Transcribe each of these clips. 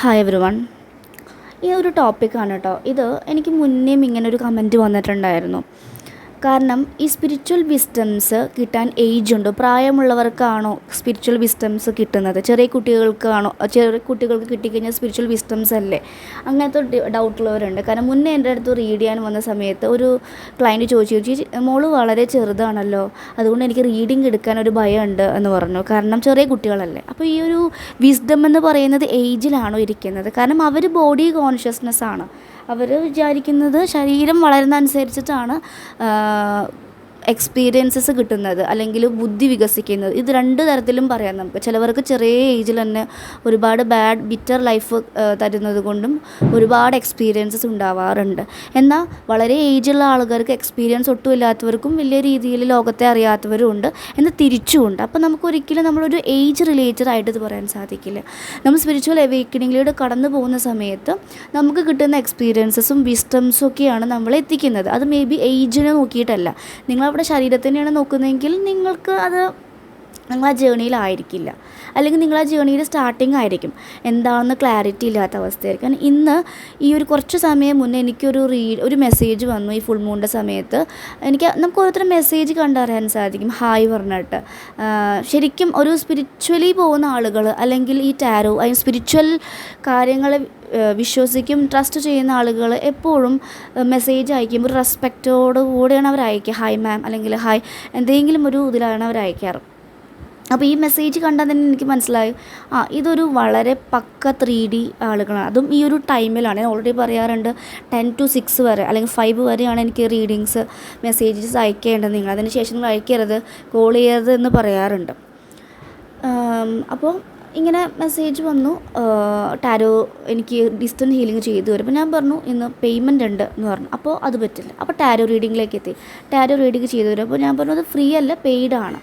Hi every one ഈ ഒരു ടോപ്പിക്കാണ് കേട്ടോ ഇത് എനിക്ക് മുന്നേയും ഇങ്ങനെ ഒരു കമന്റ് വന്നിട്ടുണ്ടായിരുന്നു. കാരണം ഈ സ്പിരിച്വൽ വിസ്റ്റംസ് കിട്ടാൻ ഏജ് ഉണ്ടോ. പ്രായമുള്ളവർക്കാണോ സ്പിരിച്വൽ വിസ്റ്റംസ് കിട്ടുന്നത്? ചെറിയ കുട്ടികൾക്കാണോ ചെറിയ കുട്ടികൾക്ക് കിട്ടിക്കഴിഞ്ഞാൽ സ്പിരിച്വൽ വിസ്റ്റംസ് അല്ലേ? അങ്ങനത്തെ ഡൗട്ടുള്ളവരുണ്ട് കാരണം മുന്നേ എന്റെ അടുത്ത് റീഡ് ചെയ്യാൻ വന്ന സമയത്ത് ഒരു ക്ലയന്റ് ചോദിച്ചു ചോദിച്ചു മോൾ വളരെ ചെറുതാണല്ലോ. അതുകൊണ്ട് എനിക്ക് റീഡിങ് എടുക്കാൻ ഒരു ഭയമുണ്ട് എന്ന് പറഞ്ഞു. കാരണം ചെറിയ കുട്ടികളല്ലേ. അപ്പോൾ ഈ ഒരു വിസ്ഡം എന്ന് പറയുന്നത് ഏജിലാണോ ഇരിക്കുന്നത്. കാരണം അവർ ബോഡി കോൺഷ്യസ്നെസ് ആണ്. അവർ വിചാരിക്കുന്നത് ശരീരം വളരുന്ന അനുസരിച്ചിട്ടാണ് എക്സ്പീരിയൻസസ് കിട്ടുന്നത് അല്ലെങ്കിൽ ബുദ്ധി വികസിക്കുന്നത്. ഇത് രണ്ട് തരത്തിലും പറയാം നമുക്ക്. ചിലവർക്ക് ചെറിയ ഏജിൽ തന്നെ ഒരുപാട് ബാഡ് ബിറ്റർ ലൈഫ് തരുന്നത് കൊണ്ടും ഒരുപാട് എക്സ്പീരിയൻസസ് ഉണ്ടാവാറുണ്ട്. എന്നാൽ വളരെ ഏജുള്ള ആൾക്കാർക്ക് എക്സ്പീരിയൻസ് ഒട്ടും ഇല്ലാത്തവർക്കും വലിയ രീതിയിൽ ലോകത്തെ അറിയാത്തവരും ഉണ്ട്. എന്നാൽ തിരിച്ചുമുണ്ട് അപ്പോൾ നമുക്ക് ഒരിക്കലും നമ്മളൊരു ഏജ് റിലേറ്റഡ് ആയിട്ട് ഇത് പറയാൻ സാധിക്കില്ല. നമ്മൾ സ്പിരിച്വൽ അവേക്കണിങ്ങിലൂടെ കടന്നു പോകുന്ന സമയത്ത് നമുക്ക് കിട്ടുന്ന എക്സ്പീരിയൻസസും വിസ്റ്റംസും ഒക്കെയാണ് നമ്മളെ എത്തിക്കുന്നത്. അത് മേ ബി ഏജിനെ നോക്കിയിട്ടല്ല. നിങ്ങൾ അവിടെ ശരീരത്തിനെയാണ് നോക്കുന്നതെങ്കിൽ നിങ്ങൾക്ക് അത് നിങ്ങൾ ആ ജേണിയിലായിരിക്കില്ല അല്ലെങ്കിൽ നിങ്ങൾ ആ ജേണിയിൽ സ്റ്റാർട്ടിങ് ആയിരിക്കും. എന്താണെന്ന് ക്ലാരിറ്റി ഇല്ലാത്ത അവസ്ഥയായിരിക്കും. ഇന്ന് ഈ ഒരു കുറച്ച് സമയം മുന്നേ എനിക്കൊരു റീ ഒരു മെസ്സേജ് വന്നു ഈ ഫുൾ മൂണിന്റെ സമയത്ത്. എനിക്ക് നമുക്ക് ഓരോരുത്തർ മെസ്സേജ് കണ്ടറിയാൻ സാധിക്കും. ഹായ് പറഞ്ഞിട്ട്. ശരിക്കും ഒരു സ്പിരിച്വലി പോകുന്ന ആളുകൾ അല്ലെങ്കിൽ ഈ ടാരോ അല്ലെങ്കിൽ സ്പിരിച്വൽ കാര്യങ്ങളെ വിശ്വസിക്കും ട്രസ്റ്റ് ചെയ്യുന്ന ആളുകൾ എപ്പോഴും മെസ്സേജ് അയക്കുമ്പോൾ റെസ്പെക്റ്റോട് കൂടെയാണ് അവർ അയക്കുക. ഹായ് മാം അല്ലെങ്കിൽ ഹായ് എന്തെങ്കിലും ഒരു ഇതിലാണ് അവർ അയക്കാറ്. അപ്പോൾ ഈ മെസ്സേജ് കണ്ടാൽ തന്നെ എനിക്ക് മനസ്സിലായി. ആ ഇതൊരു വളരെ പക്ക ത്രീ ഡി ആളുകളാണ്. അതും ഈ ഒരു ടൈമിലാണ് ഞാൻ ഓൾറെഡി പറയാറുണ്ട് ടെൻ ടു സിക്സ് വരെ അല്ലെങ്കിൽ ഫൈവ് വരെയാണ് എനിക്ക് റീഡിങ്സ് മെസ്സേജസ് അയക്കേണ്ടത്. നിങ്ങൾ അതിന് ശേഷം നിങ്ങൾ അയക്കരുത് കോൾ ചെയ്യരുത് എന്ന് പറയാറുണ്ട്. അപ്പോൾ ഇങ്ങനെ മെസ്സേജ് വന്നു. ടാരോ എനിക്ക് ഡിസ്റ്റൻസ് ഹീലിംഗ് ചെയ്തു തരും. അപ്പോൾ ഞാൻ പറഞ്ഞു ഇന്ന് പേയ്മെന്റ് ഉണ്ട് എന്ന് പറഞ്ഞു. അപ്പോൾ അത് പറ്റില്ല. അപ്പോൾ ടാരോ റീഡിങ്ങിലേക്ക് എത്തി. ടാരോ റീഡിങ് ചെയ്തു തരും. അപ്പോൾ ഞാൻ പറഞ്ഞു അത് ഫ്രീ അല്ല പെയ്ഡ് ആണ്.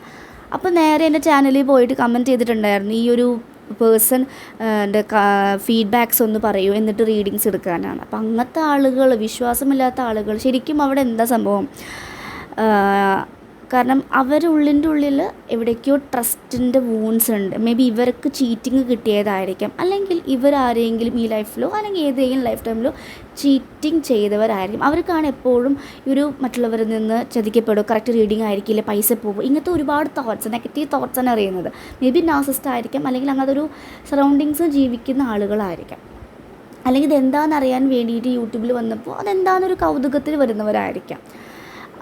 അപ്പോൾ നേരെ എന്റെ ചാനലിൽ പോയിട്ട് കമന്റ് ചെയ്തിട്ടുണ്ടായിരുന്നു. ഈ ഒരു പേഴ്സൺ എന്റെ ഫീഡ്ബാക്സ് ഒന്ന് പറയൂ. എന്നിട്ട് റീഡിങ്സ് എടുക്കാനാണ്. അപ്പോൾ അങ്ങനത്തെ ആളുകൾ വിശ്വാസമില്ലാത്ത ആളുകൾ ശരിക്കും അവിടെ എന്താ സംഭവം? കാരണം അവരുള്ളിന്റെ ഉള്ളിൽ എവിടേക്കോ ട്രസ്റ്റിന്റെ വൂൺസ് ഉണ്ട്. മേ ബി ഇവർക്ക് ചീറ്റിങ് കിട്ടിയതായിരിക്കാം. അല്ലെങ്കിൽ ഇവർ ആരെങ്കിലും ഈ ലൈഫിലോ അല്ലെങ്കിൽ ഏതെങ്കിലും ലൈഫ് ടൈമിലോ ചീറ്റിങ് ചെയ്തവരായിരിക്കും. അവർക്കാണ് എപ്പോഴും ഒരു മറ്റുള്ളവരിൽ നിന്ന് ചതിക്കപ്പെടും കറക്റ്റ് റീഡിങ് ആയിരിക്കില്ല പൈസ പോകും ഇങ്ങനത്തെ ഒരുപാട് തോട്ട്സ് നെഗറ്റീവ് തോട്ട്സാണ് അറിയുന്നത്. മേ ബി നാസിസ്റ്റ് ആയിരിക്കാം. അല്ലെങ്കിൽ അങ്ങനത്തെ ഒരു സറൗണ്ടിങ്സ് ജീവിക്കുന്ന ആളുകളായിരിക്കാം. അല്ലെങ്കിൽ ഇതെന്താണെന്ന് അറിയാൻ വേണ്ടിയിട്ട് യൂട്യൂബിൽ വന്നപ്പോൾ അതെന്താണെന്നൊരു കൗതുകത്തിൽ വരുന്നവരായിരിക്കാം.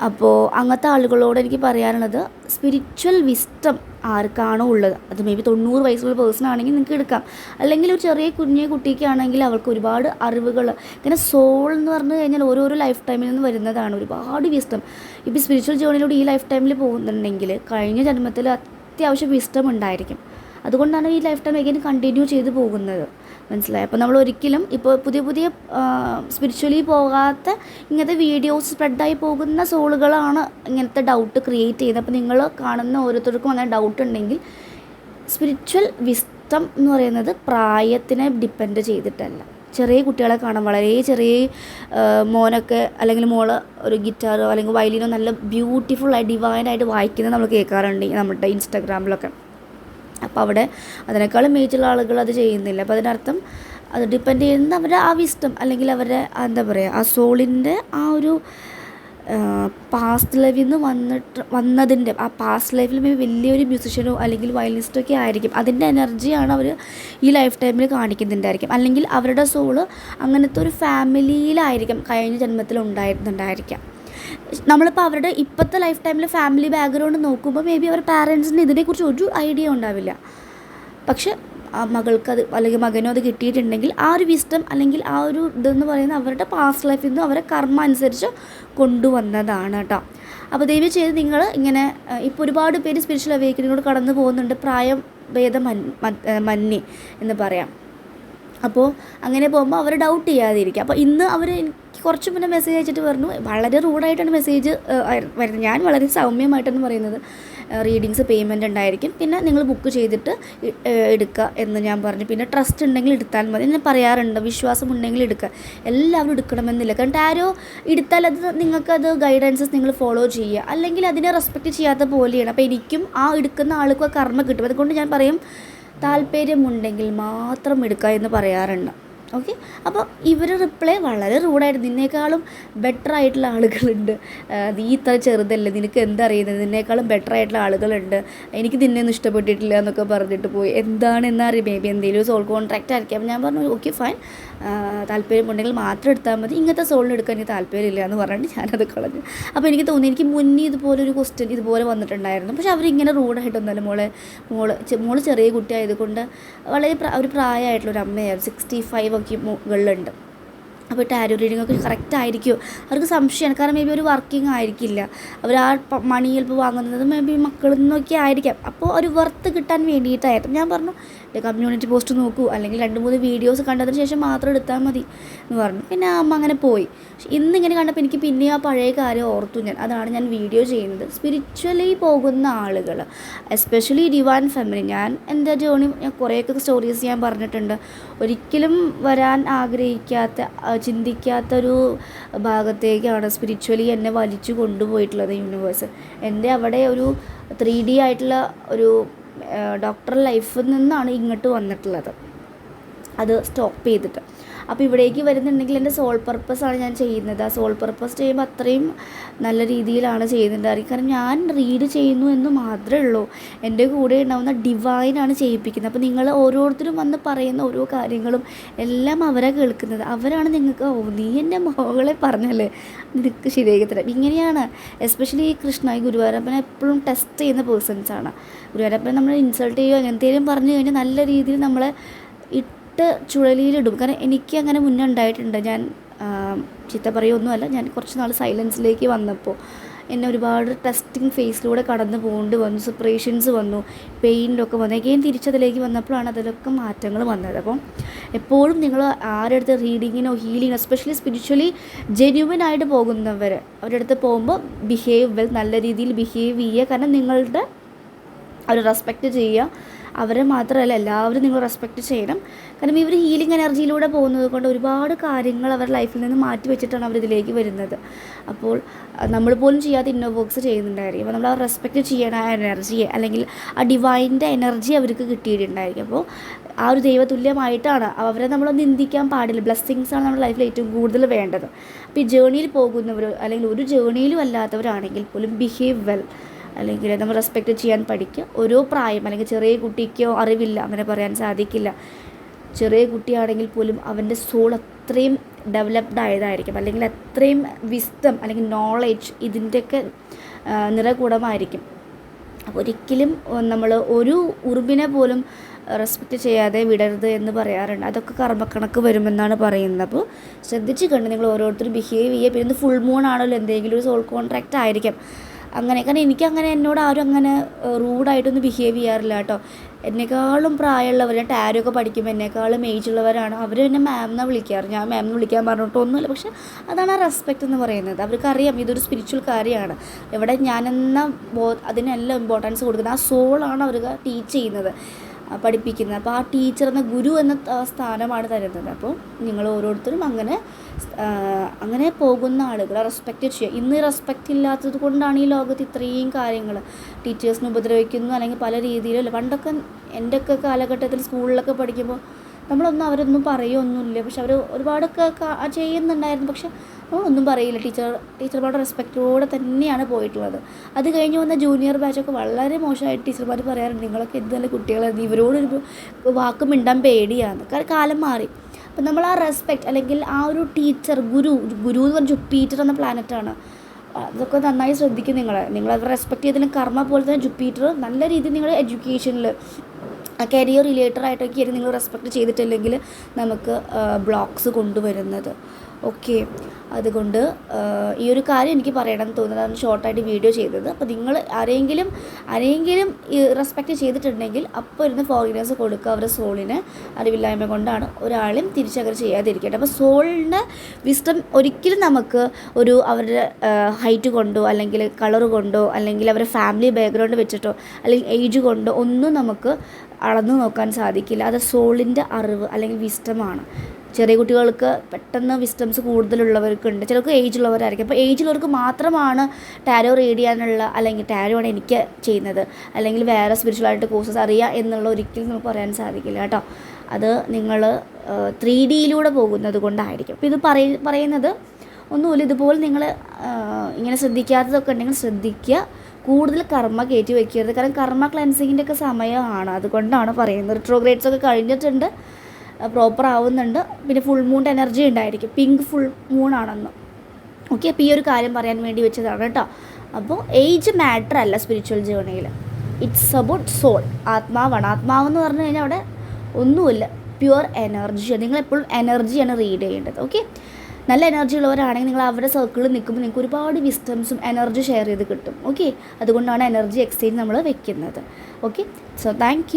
അപ്പോൾ അങ്ങനത്തെ ആളുകളോട് എനിക്ക് പറയാനുള്ളത് സ്പിരിച്വൽ വിസ്റ്റം ആർക്കാണോ ഉള്ളത്? അത് മേ ബി തൊണ്ണൂറ് വയസ്സുള്ള പേഴ്സൺ ആണെങ്കിൽ നിങ്ങൾക്ക് എടുക്കാം. അല്ലെങ്കിൽ ഒരു ചെറിയ കുഞ്ഞു കുട്ടിക്കാണെങ്കിൽ അവർക്ക് ഒരുപാട് അറിവുകൾ ഇങ്ങനെ സോൾ എന്ന് പറഞ്ഞു കഴിഞ്ഞാൽ ഓരോരോ ലൈഫ് ടൈമിൽ നിന്ന് വരുന്നതാണ് ഒരുപാട് വിസ്റ്റം ഇപ്പോൾ സ്പിരിച്വൽ ജേണിയിലൂടെ ഈ ലൈഫ് ടൈമിൽ പോകുന്നുണ്ടെങ്കിൽ കഴിഞ്ഞ ജന്മത്തിൽ അത്യാവശ്യം വിസ്റ്റം ഉണ്ടായിരിക്കും. അതുകൊണ്ടാണ് ഈ ലൈഫ് ടൈം എഗൈൻ കണ്ടിന്യൂ ചെയ്ത് പോകുന്നത്. മനസ്സിലായി. അപ്പോൾ നമ്മൾ ഒരിക്കലും ഇപ്പോൾ പുതിയ പുതിയ സ്പിരിച്വലി പോകാത്ത ഇങ്ങനത്തെ വീഡിയോസ് സ്പ്രെഡായി പോകുന്ന സോളുകളാണ് ഇങ്ങനത്തെ ഡൗട്ട് ക്രിയേറ്റ് ചെയ്യുന്നത്. അപ്പോൾ നിങ്ങൾ കാണുന്ന ഓരോരുത്തർക്കും അങ്ങനെ ഡൗട്ട് ഉണ്ടെങ്കിൽ സ്പിരിച്വൽ വിസ്തം എന്ന് പറയുന്നത് പ്രായത്തിനെ ഡിപ്പെൻഡ് ചെയ്തിട്ടല്ല. ചെറിയ കുട്ടികളെ കാണാം വളരെ ചെറിയ മോനൊക്കെ അല്ലെങ്കിൽ മോൾ ഒരു ഗിറ്റാറോ അല്ലെങ്കിൽ വയലിനോ നല്ല ബ്യൂട്ടിഫുള്ളായി ഡിവൈനായിട്ട് വായിക്കുന്നത് നമ്മൾ കേൾക്കാറുണ്ട് നമ്മുടെ ഇൻസ്റ്റാഗ്രാമിലൊക്കെ അപ്പോൾ അവിടെ അതിനേക്കാളും മേജുള്ള ആളുകൾ അത് ചെയ്യുന്നില്ല. അപ്പോൾ അതിനർത്ഥം അത് ഡിപ്പെൻഡ് ചെയ്യുന്നത് അവരുടെ ആ വിസ്റ്റം അല്ലെങ്കിൽ അവരുടെ എന്താ പറയുക ആ സോളിന്റെ ആ ഒരു പാസ്റ്റ് ലൈഫിൽ നിന്ന് വന്നിട്ട് വന്നതിന്റെ ആ പാസ്റ്റ് ലൈഫിൽ മേ വലിയൊരു മ്യൂസിഷ്യനോ അല്ലെങ്കിൽ വയലിനിസ്റ്റോ ഒക്കെ ആയിരിക്കും. അതിന്റെ എനർജിയാണ് അവർ ഈ ലൈഫ് ടൈമിൽ കാണിക്കുന്നുണ്ടായിരിക്കും. അല്ലെങ്കിൽ അവരുടെ സോൾ അങ്ങനത്തെ ഒരു ഫാമിലിയിലായിരിക്കും കഴിഞ്ഞ ജന്മത്തിൽ ഉണ്ടായിരുന്നുണ്ടായിരിക്കാം നമ്മളിപ്പോൾ അവരുടെ ഇപ്പോഴത്തെ ലൈഫ് ടൈമിൽ ഫാമിലി ബാക്ക്ഗ്രൗണ്ട് നോക്കുമ്പോൾ മേ ബി അവർ പാരൻസിന് ഇതിനെക്കുറിച്ച് ഒരു ഐഡിയ ഉണ്ടാവില്ല. പക്ഷെ ആ മകൾക്ക് അത് അല്ലെങ്കിൽ മകനോ അത് കിട്ടിയിട്ടുണ്ടെങ്കിൽ ആ ഒരു വിസ്റ്റം അല്ലെങ്കിൽ ആ ഒരു ഇതെന്ന് പറയുന്നത് അവരുടെ പാസ്റ്റ് ലൈഫിൽ നിന്ന് അവരെ കർമ്മ അനുസരിച്ച് കൊണ്ടുവന്നതാണ് കേട്ടോ. അപ്പോൾ ദൈവം ചെയ്ത് നിങ്ങൾ ഇങ്ങനെ ഇപ്പോൾ ഒരുപാട് പേര് സ്പിരിച്വൽ അവേക്കനിലൂടെ കടന്നു പോകുന്നുണ്ട്. പ്രായം ഭേദം മന്നി എന്ന് പറയാം. അപ്പോൾ അങ്ങനെ പോകുമ്പോൾ അവർ ഡൗട്ട് ചെയ്യാതിരിക്കുക അപ്പോൾ ഇന്ന് അവർ കുറച്ച് മുന്നേ മെസ്സേജ് അയച്ചിട്ട് പറഞ്ഞു. വളരെ റൂഡായിട്ടാണ് മെസ്സേജ് വരുന്നത്. ഞാൻ വളരെ സൗമ്യമായിട്ടാണ് പറയുന്നത്. റീഡിങ്സ് പേയ്മെന്റ് ഉണ്ടായിരിക്കും. പിന്നെ നിങ്ങൾ ബുക്ക് ചെയ്തിട്ട് എടുക്കുക എന്ന് ഞാൻ പറഞ്ഞു. പിന്നെ ട്രസ്റ്റ് ഉണ്ടെങ്കിൽ എടുത്താൽ മതി. ഞാൻ പറയാറുണ്ട് വിശ്വാസം ഉണ്ടെങ്കിൽ എടുക്കുക എല്ലാവരും എടുക്കണമെന്നില്ല. കാരണം ടാരോ എടുത്താൽ അത് നിങ്ങൾക്കത് ഗൈഡൻസസ് നിങ്ങൾ ഫോളോ ചെയ്യുക. അല്ലെങ്കിൽ അതിനെ റെസ്പെക്റ്റ് ചെയ്യാത്ത പോലെയാണ്. അപ്പോൾ എനിക്കും ആ എടുക്കുന്ന ആൾക്കും ആ കർമ്മ കിട്ടും. അതുകൊണ്ട് ഞാൻ പറയും താല്പര്യമുണ്ടെങ്കിൽ മാത്രം എടുക്കുക എന്ന് പറയാറുണ്ട്. ഓക്കെ അപ്പോൾ ഇവരുടെ റിപ്ലൈ വളരെ റൂഡായിട്ട് നിന്നേക്കാളും ബെറ്റർ ആയിട്ടുള്ള ആളുകളുണ്ട്. നീ ഇത്ര ചെറുതല്ലേ? നിനക്ക് എന്തറിയുന്നത് നിന്നേക്കാളും ബെറ്റർ ആയിട്ടുള്ള ആളുകളുണ്ട്. എനിക്ക് നിന്നെ ഒന്നും ഇഷ്ടപ്പെട്ടിട്ടില്ല എന്നൊക്കെ പറഞ്ഞിട്ട് പോയി. എന്താണ് എന്നറിയാം മേ ബി എന്തെങ്കിലും സോൾ കോൺട്രാക്റ്റ് ആയിരിക്കും. അപ്പോൾ ഞാൻ പറഞ്ഞു ഓക്കെ ഫൈൻ താല്പര്യമുണ്ടെങ്കിൽ മാത്രം എടുത്താൽ മതി. ഇങ്ങനത്തെ സോളിന് എടുക്കാൻ എനിക്ക് താല്പര്യമില്ല എന്ന് പറഞ്ഞിട്ട് ഞാനത് കളഞ്ഞു. അപ്പോൾ എനിക്ക് തോന്നി എനിക്ക് മുന്നേ ഇതുപോലെ ഒരു ക്വസ്റ്റ്യൻ ഇതുപോലെ വന്നിട്ടുണ്ടായിരുന്നു. പക്ഷെ അവരിങ്ങനെ റൂഡായിട്ടൊന്നുമല്ല മോളെ മോൾ മോൾ ചെറിയ കുട്ടിയായതുകൊണ്ട് വളരെ ഒരു പ്രായമായിട്ടുള്ള ഒരു അമ്മയായിരുന്നു. സിക്സ്റ്റി ഫൈവ് ഒക്കെ മുകളിലുണ്ട് അപ്പോൾ ടാരോ റീഡിംഗ് ഒക്കെ കറക്റ്റ് ആയിരിക്കുമോ? അവർക്ക് സംശയമാണ്. കാരണം മേ ബി ഒരു വർക്കിംഗ് ആയിരിക്കില്ല. അവർ ആ മണി ചിലപ്പോൾ വാങ്ങുന്നത് മേ ബി മക്കളിൽ നിന്നൊക്കെ ആയിരിക്കാം. അപ്പോൾ ഒരു വർത്ത് കിട്ടാൻ വേണ്ടിയിട്ടായിരുന്നു. ഞാൻ പറഞ്ഞു കമ്മ്യൂണിറ്റി പോസ്റ്റ് നോക്കൂ. അല്ലെങ്കിൽ രണ്ട് മൂന്ന് വീഡിയോസ് കണ്ടതിന് ശേഷം മാത്രം എടുത്താൽ മതി എന്ന് പറഞ്ഞു. പിന്നെ അമ്മ അങ്ങനെ പോയി. ഇന്ന് ഇന്നിങ്ങനെ കണ്ടപ്പോൾ എനിക്ക് പിന്നെ ആ പഴയ കാര്യം ഓർത്തു ഞാൻ. അതാണ് ഞാൻ വീഡിയോ ചെയ്യുന്നത്. സ്പിരിച്വലി പോകുന്ന ആളുകൾ എസ്പെഷ്യലി ഡിവൈൻ ഫാമിലി ഞാൻ എന്റെ ജേണി ഞാൻ കുറേയൊക്കെ സ്റ്റോറീസ് ഞാൻ പറഞ്ഞിട്ടുണ്ട്. ഒരിക്കലും വരാൻ ആഗ്രഹിക്കാത്ത ചിന്തിക്കാത്തൊരു ഭാഗത്തേക്കാണ് സ്പിരിച്വലി എന്നെ വലിച്ചു കൊണ്ടുപോയിട്ടുള്ളത് യൂണിവേഴ്സ് എന്റെ അവിടെ ഒരു ത്രീ ഡി ആയിട്ടുള്ള ഒരു ഡോക്ടർ ലൈഫിൽ നിന്നാണ് ഇങ്ങോട്ട് വന്നിട്ടുള്ളത്. അത് സ്റ്റോപ്പ് ചെയ്തിട്ട്. അപ്പോൾ ഇവിടേക്ക് വരുന്നുണ്ടെങ്കിൽ എന്റെ സോൾ പർപ്പസാണ് ഞാൻ ചെയ്യുന്നത്. ആ സോൾ പർപ്പസ് ചെയ്യുമ്പോൾ അത്രയും നല്ല രീതിയിലാണ് ചെയ്യുന്നുണ്ടായിരിക്കും കാരണം ഞാൻ റീഡ് ചെയ്യുന്നു എന്ന് മാത്രമേ ഉള്ളൂ. എന്റെ കൂടെ ഉണ്ടാവുന്ന ഡിവൈനാണ് ചെയ്യിപ്പിക്കുന്നത്. അപ്പോൾ നിങ്ങൾ ഓരോരുത്തരും വന്ന് പറയുന്ന ഓരോ കാര്യങ്ങളും എല്ലാം അവരാ കേൾക്കുന്നത്. അവരാണ് നിങ്ങൾക്ക് ഓ നീ എന്റെ മകളെ പറഞ്ഞല്ലേ? നിനക്ക് ശരിയാക്കി ഇങ്ങനെയാണ് എസ്പെഷ്യലി ഈ കൃഷ്ണ ഈ ഗുരുവായൂരപ്പനെ എപ്പോഴും ടെസ്റ്റ് ചെയ്യുന്ന പേഴ്സൺസാണ് ഗുരുവായൂരപ്പനെ നമ്മൾ ഇൻസൾട്ട് ചെയ്യുകയോ എന്തെങ്കിലും പറഞ്ഞു കഴിഞ്ഞാൽ നല്ല രീതിയിൽ നമ്മളെ ഇട്ട് ചുഴലിയിലിടും. കാരണം എനിക്ക് അങ്ങനെ മുന്നേ ഉണ്ടായിട്ടുണ്ട്. ഞാൻ ചീത്ത പറയുമൊന്നുമല്ല ഞാൻ കുറച്ച് നാൾ സൈലൻസിലേക്ക് വന്നപ്പോൾ എന്നെ ഒരുപാട് ടെസ്റ്റിംഗ് ഫേസിലൂടെ കടന്നു പോകേണ്ടി വന്നു. സെപ്പറേഷൻസ് വന്നു. പെയിനിലൊക്കെ വന്നു. എഗെയിൻ തിരിച്ചതിലേക്ക് വന്നപ്പോഴാണ് അതിലൊക്കെ മാറ്റങ്ങൾ വന്നത്. അപ്പം എപ്പോഴും നിങ്ങൾ ആരുടെ അടുത്ത് റീഡിങ്ങിനോ ഹീലിങ്ങിനോ എസ്പെഷ്യലി സ്പിരിച്വലി ജെന്യുവൻ ആയിട്ട് പോകുന്നവർ അവരുടെ അടുത്ത് പോകുമ്പോൾ ബിഹേവ് വെൽ നല്ല രീതിയിൽ ബിഹേവ് ചെയ്യുക. കാരണം നിങ്ങളുടെ അവർ റെസ്പെക്റ്റ് ചെയ്യുക. അവരെ മാത്രമല്ല എല്ലാവരും നിങ്ങൾ റെസ്പെക്റ്റ് ചെയ്യണം. കാരണം ഇവർ ഹീലിംഗ് എനർജിയിലൂടെ പോകുന്നത് കൊണ്ട് ഒരുപാട് കാര്യങ്ങൾ അവരുടെ ലൈഫിൽ നിന്ന് മാറ്റി വെച്ചിട്ടാണ് അവരിതിലേക്ക് വരുന്നത്. അപ്പോൾ നമ്മൾ പോലും ചെയ്യാത്ത ഇന്നോ വർക്ക്സ് ചെയ്യുന്നുണ്ടായിരിക്കും. അപ്പോൾ നമ്മൾ ആ റെസ്പെക്റ്റ് ചെയ്യണ ആ എനർജിയെ അല്ലെങ്കിൽ ആ ഡിവൈന്റെ എനർജി അവർക്ക് കിട്ടിയിട്ടുണ്ടായിരിക്കും. അപ്പോൾ ആ ഒരു ദൈവതുല്യമായിട്ടാണ് അവരെ നമ്മൾ നിന്ദിക്കാൻ പാടില്ല. ബ്ലെസ്സിങ്സ് ആണ് നമ്മുടെ ലൈഫിൽ ഏറ്റവും കൂടുതൽ വേണ്ടത്. അപ്പോൾ ഈ ജേണിയിൽ പോകുന്നവർ അല്ലെങ്കിൽ ഒരു ജേണിയിലും അല്ലാത്തവരാണെങ്കിൽ പോലും ബിഹേവ് വെൽ അല്ലെങ്കിൽ നമ്മൾ റെസ്പെക്റ്റ് ചെയ്യാൻ പഠിക്കുക ഓരോ പ്രായം അല്ലെങ്കിൽ ചെറിയ കുട്ടിക്കോ അറിവില്ല അങ്ങനെ പറയാൻ സാധിക്കില്ല. ചെറിയ കുട്ടിയാണെങ്കിൽ പോലും അവന്റെ സോൾ അത്രയും ഡെവലപ്ഡ് ആയതായിരിക്കും. അല്ലെങ്കിൽ അത്രയും വിസ്തം അല്ലെങ്കിൽ നോളേജ് ഇതിന്റെയൊക്കെ നിറകൂടമായിരിക്കും. അപ്പോൾ ഒരിക്കലും നമ്മൾ ഒരു ഉറുമ്പിനെ പോലും റെസ്പെക്റ്റ് ചെയ്യാതെ വിടരുത് എന്ന് പറയാറുണ്ട്. അതൊക്കെ കർമ്മക്കണക്ക് വരുമെന്നാണ് പറയുന്നത്. അപ്പോൾ ശ്രദ്ധിച്ച് കണ്ട് നിങ്ങൾ ഓരോരുത്തരും ബിഹേവ് ചെയ്യുക. പിന്നെ ഫുൾ മൂൺ ആണല്ലോ എന്തെങ്കിലും ഒരു സോൾ കോൺട്രാക്റ്റ് ആയിരിക്കാം. അങ്ങനെ കാരണം എനിക്കങ്ങനെ എന്നോട് ആരും അങ്ങനെ റൂഡായിട്ടൊന്നും ബിഹേവ് ചെയ്യാറില്ല കേട്ടോ. എന്നെക്കാളും പ്രായമുള്ളവർ ഒക്കെ പഠിക്കുമ്പോൾ എന്നെക്കാളും ഏജ് ഉള്ളവരാണ്. അവർ എന്നെ മാം എന്നാണ് വിളിക്കാറ്. ഞാൻ മാം എന്ന് വിളിക്കാൻ പറഞ്ഞിട്ടൊന്നുമില്ല പക്ഷെ അതാണ് ആ റെസ്പെക്റ്റ് എന്ന് പറയുന്നത്. അവർക്കറിയാം ഇതൊരു സ്പിരിച്വൽ കാര്യമാണ്. ഇവിടെ ഞാനെന്ന ബോ അതിനെല്ലാം ഇമ്പോർട്ടൻസ് കൊടുക്കുന്നത്. ആ സോളാണ് അവർ ടീച്ച് ചെയ്യുന്നത്. പഠിപ്പിക്കുന്നത്. അപ്പോൾ ആ ടീച്ചർ എന്ന ഗുരു എന്ന സ്ഥാനമാണ് തരുന്നത്. അപ്പോൾ നിങ്ങൾ ഓരോരുത്തരും അങ്ങനെ അങ്ങനെ പോകുന്ന ആളുകളെ റെസ്പെക്റ്റ് ചെയ്യുക. ഇന്ന് റെസ്പെക്റ്റ് ഇല്ലാത്തത് കൊണ്ടാണ് ഈ ലോകത്ത് ഇത്രയും കാര്യങ്ങൾ ടീച്ചേഴ്സിനെ ഉപദ്രവിക്കുന്നു അല്ലെങ്കിൽ പല രീതിയിലല്ല. പണ്ടൊക്കെ എന്റെയൊക്കെ കാലഘട്ടത്തിൽ സ്കൂളിലൊക്കെ പഠിക്കുമ്പോൾ നമ്മളൊന്നും അവരൊന്നും പറയുമൊന്നുമില്ല പക്ഷെ അവർ ഒരുപാടൊക്കെ ചെയ്യുന്നുണ്ടായിരുന്നു. പക്ഷെ നമ്മളൊന്നും പറയില്ല. ടീച്ചർ ടീച്ചർമാരുടെ റെസ്പെക്റ്റോടെ തന്നെയാണ് പോയിട്ടുള്ളത്. അത് കഴിഞ്ഞ് വന്ന ജൂനിയർ ബാച്ചൊക്കെ വളരെ മോശമായിട്ട് ടീച്ചർമാർ പറയാറുണ്ട്. നിങ്ങളൊക്കെ എന്ത് നല്ല ഇവരോട് ഇവരോടൊരു വാക്ക് മിണ്ടാൻ പേടിയാണ്. കാരണം കാലം മാറി. അപ്പം നമ്മൾ ആ റെസ്പെക്റ്റ് അല്ലെങ്കിൽ ആ ഒരു ടീച്ചർ ഗുരു ഗുരു എന്ന് പറഞ്ഞ ജുപ്പീറ്റർ എന്ന പ്ലാനറ്റാണ്. അതൊക്കെ നന്നായി ശ്രദ്ധിക്കും നിങ്ങൾ നിങ്ങൾ റെസ്പെക്ട് ചെയ്തതിന് കർമ്മ പോലെ തന്നെ ജുപ്പീറ്റർ നല്ല രീതിയിൽ നിങ്ങൾ എഡ്യൂക്കേഷനിൽ കരിയർ റിലേറ്റഡ് ആയിട്ടൊക്കെ ആയിരുന്നു നിങ്ങൾ റെസ്പെക്ട് ചെയ്തിട്ടില്ലെങ്കിൽ നമുക്ക് ബ്ലോക്സ് കൊണ്ടുവരുന്നത്. ഓക്കെ അതുകൊണ്ട് ഈ ഒരു കാര്യം എനിക്ക് പറയണം തോന്നുന്നതാണ് ഷോർട്ടായിട്ട് വീഡിയോ ചെയ്തത്. അപ്പോൾ നിങ്ങൾ ആരെങ്കിലും ആരെങ്കിലും റെസ്പെക്റ്റ് ചെയ്തിട്ടുണ്ടെങ്കിൽ അപ്പോൾ ഇരുന്ന് ഫോറിനേഴ്സ് കൊടുക്കുക അവരുടെ സോളിന് അറിവില്ലായ്മ കൊണ്ടാണ്. ഒരാളെയും തിരിച്ചങ്ങനെ ചെയ്യാതിരിക്കട്ടെ. അപ്പോൾ സോളിന്റെ വിസ്റ്റം ഒരിക്കലും നമുക്ക് ഒരു അവരുടെ ഹൈറ്റ് കൊണ്ടോ അല്ലെങ്കിൽ കളർ കൊണ്ടോ അല്ലെങ്കിൽ അവരുടെ ഫാമിലി ബാക്ക്ഗ്രൗണ്ട് വെച്ചിട്ടോ അല്ലെങ്കിൽ ഏജ് കൊണ്ടോ ഒന്നും നമുക്ക് അളന്നു നോക്കാൻ സാധിക്കില്ല. അത് സോളിന്റെ അറിവ് അല്ലെങ്കിൽ വിസ്റ്റമാണ്. ചെറിയ കുട്ടികൾക്ക് പെട്ടെന്ന് വിസ്റ്റംസ് കൂടുതലുള്ളവർക്കുണ്ട്. ചിലർക്ക് ഏജ് ഉള്ളവരായിരിക്കും അപ്പോൾ ഏജ് ഉള്ളവർക്ക് മാത്രമാണ് ടാരോ റീഡ് ചെയ്യാനുള്ള അല്ലെങ്കിൽ ടാരോ ആണ് എനിക്ക് ചെയ്യുന്നത്. അല്ലെങ്കിൽ വേറെ സ്പിരിച്വലായിട്ട് കോഴ്സസ് അറിയാം എന്നുള്ള ഒരിക്കലും നമുക്ക് പറയാൻ സാധിക്കില്ല കേട്ടോ. അത് നിങ്ങൾ ത്രീ ഡിയിലൂടെ പോകുന്നത് കൊണ്ടായിരിക്കും. അപ്പോൾ ഇത് പറയ പറയുന്നത് ഒന്നുമില്ല. ഇതുപോലെ നിങ്ങൾ ഇങ്ങനെ ശ്രദ്ധിക്കാത്തതൊക്കെ ഉണ്ടെങ്കിൽ ശ്രദ്ധിക്കുക. കൂടുതൽ കർമ്മ കയറ്റി വയ്ക്കരുത് കാരണം കർമ്മ ക്ലൻസിങ്ങിന്റെ ഒക്കെ സമയമാണ്. അതുകൊണ്ടാണ് പറയുന്നത്. റിട്രോഗ്രേഡ്സ് ഒക്കെ കഴിഞ്ഞിട്ടുണ്ട്. പ്രോപ്പർ ആവുന്നുണ്ട്. പിന്നെ ഫുൾ മൂൺ എനർജി ഉണ്ടായിരിക്കും. പിങ്ക് ഫുൾ മൂൺ ആണെന്ന്. ഓക്കെ അപ്പോൾ ഈ ഒരു കാര്യം പറയാൻ വേണ്ടി വെച്ചതാണ് കേട്ടോ അപ്പോൾ ഏജ് മാറ്റർ അല്ല സ്പിരിച്വൽ ജേർണിയിൽ ഇറ്റ്സ് അബൌട്ട് സോൾ ആത്മാവാണ്. ആത്മാവെന്ന് പറഞ്ഞു കഴിഞ്ഞാൽ അവിടെ ഒന്നുമില്ല. പ്യുവർ എനർജിയാണ് നിങ്ങളെപ്പോഴും എനർജിയാണ് റീഡ് ചെയ്യേണ്ടത്. ഓക്കെ നല്ല എനർജി ഉള്ളവരാണെങ്കിൽ നിങ്ങൾ അവരുടെ സർക്കിളിൽ നിൽക്കുമ്പോൾ നിങ്ങൾക്ക് ഒരുപാട് വിസ്റ്റംസും എനർജി ഷെയർ ചെയ്ത് കിട്ടും. ഓക്കെ അതുകൊണ്ടാണ് എനർജി എക്സ്ചേഞ്ച് നമ്മൾ വെക്കുന്നത്. Okay so thank